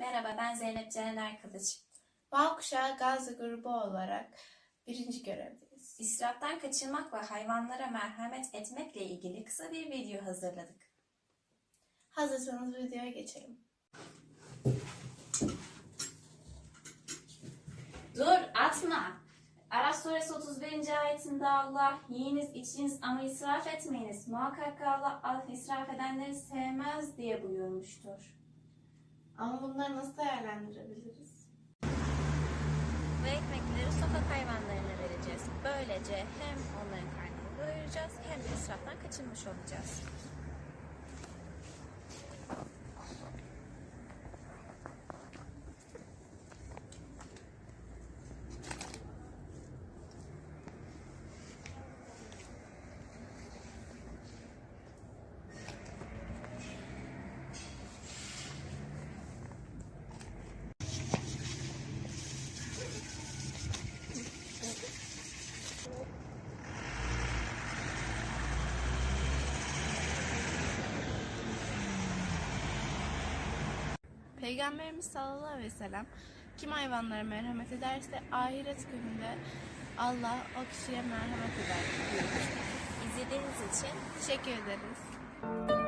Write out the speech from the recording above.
Ömer Kılıç. Bağ Kuşağı Gazze grubu olarak birinci görevdeyiz. İsraftan kaçınmak ve hayvanlara merhamet etmekle ilgili kısa bir video hazırladık. Hazırsanız videoya geçelim. Dur atma. Araf suresi 31. ayetinde Allah yiyiniz içiniz ama israf etmeyiniz. Muhakkak Allah al israf edenleri sevmez diye buyurmuştur. Ama bunları nasıl değerlendirebiliriz? Bu ekmekleri sokak hayvanlarına vereceğiz. Böylece hem onların karnını doyuracağız hem de israftan kaçınmış olacağız. Peygamberimiz sallallahu aleyhi ve sellem kim hayvanlara merhamet ederse ahiret gününde Allah o kişiye merhamet eder. İzlediğiniz için Teşekkür ederiz.